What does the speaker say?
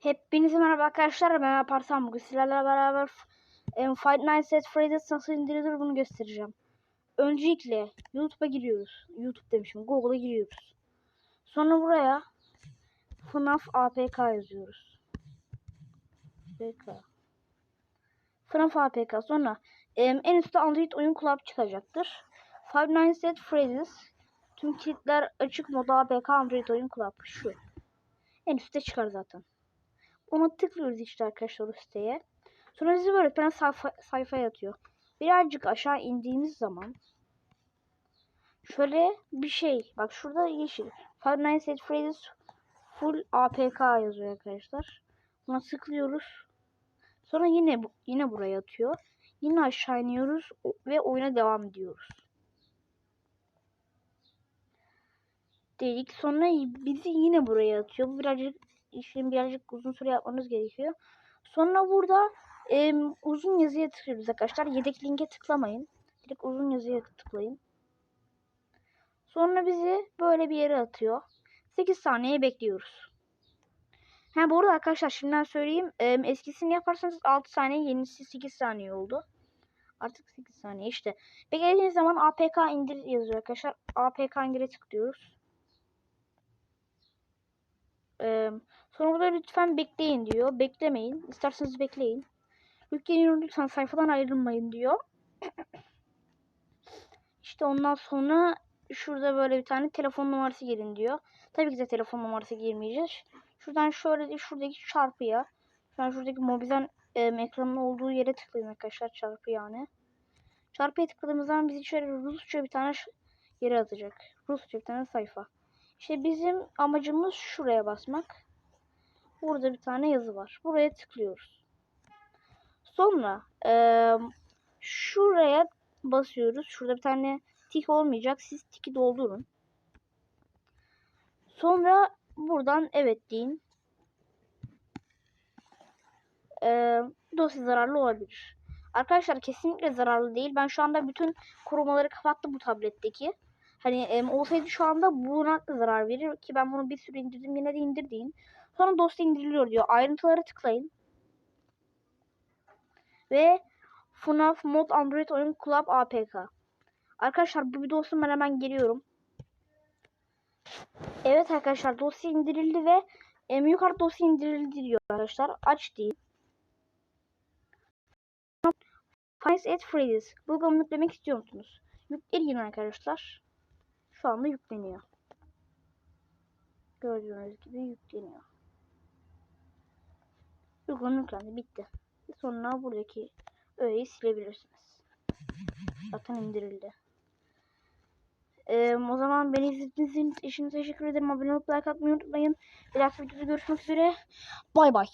Hepinize merhaba arkadaşlar. Ben Aparsam. Bugün sizlerle beraber em, Five Nights at Freddy's nasıl indirilir bunu göstereceğim. Öncelikle YouTube'a giriyoruz. YouTube demişim. Google'a giriyoruz. Sonra buraya FNAF APK yazıyoruz. APK. FNAF APK. Sonra em, en üstte Android oyun club çıkacaktır. Five Nights at Freddy's Tüm kilitler açık moda APK Android oyun club. Şu. En üstte çıkar zaten. Ona tıklıyoruz işte arkadaşlar o siteye. Sonra bizi böyle tane sayfa, sayfaya atıyor. Birazcık aşağı indiğimiz zaman şöyle bir şey. Bak şurada yeşil. Five Nights Freddy's Full APK yazıyor arkadaşlar. Buna tıklıyoruz. Sonra yine yine buraya atıyor. Yine aşağı iniyoruz ve oyuna devam ediyoruz. Dedik. Sonra bizi yine buraya atıyor. Birazcık işlemi birazcık uzun süre yapmamız gerekiyor. Sonra burada em, uzun yazıya tıklıyoruz arkadaşlar. Yedek linke tıklamayın. Direkt uzun yazıya tıklayın. Sonra bizi böyle bir yere atıyor. 8 saniye bekliyoruz. Ha bu arada arkadaşlar şimdiden söyleyeyim. Em, eskisini yaparsanız 6 saniye yenisi 8 saniye oldu. Artık 8 saniye işte. Beklediğiniz zaman APK indir yazıyor arkadaşlar. APK indire tıklıyoruz. Ee, sonra burada lütfen bekleyin diyor. Beklemeyin. İsterseniz bekleyin. Yükleniyor lütfen sayfadan ayrılmayın diyor. İşte ondan sonra şurada böyle bir tane telefon numarası girin diyor. Tabii ki de telefon numarası girmeyeceğiz. Şuradan şöyle şuradaki çarpıya. An şuradaki mobilden e, ekranın olduğu yere tıklayın arkadaşlar çarpı yani. Çarpıya tıkladığımız zaman bizi şöyle Rusça bir tane yere atacak. Rusça bir tane sayfa. İşte bizim amacımız şuraya basmak. Burada bir tane yazı var. Buraya tıklıyoruz. Sonra eee, şuraya basıyoruz. Şurada bir tane tik olmayacak. Siz tiki doldurun. Sonra buradan evet deyin. Eee dosya zararlı olabilir. Arkadaşlar kesinlikle zararlı değil. Ben şu anda bütün korumaları kapattım bu tabletteki. Hani em, olsaydı şu anda buna da zarar verir ki ben bunu bir sürü indirdim yine de indir deyin. Sonra dosya indiriliyor diyor. Ayrıntılara tıklayın. Ve FNAF Mod Android Oyun Club APK. Arkadaşlar bu bir dosya ben hemen geliyorum. Evet arkadaşlar dosya indirildi ve em, yukarı dosya indirildi diyor arkadaşlar. Aç deyin. Finds at Freddy's. Bulgamı yüklemek istiyor musunuz? Yükleyin arkadaşlar. Şu anda yükleniyor. Gördüğünüz gibi yükleniyor. Uygulama yüklendi. Bitti. Sonra buradaki öğeyi silebilirsiniz. Zaten indirildi. Ee, o zaman beni izlediğiniz için teşekkür ederim. Abone olup like atmayı unutmayın. Bir dahaki videoda görüşmek üzere. Bay bay.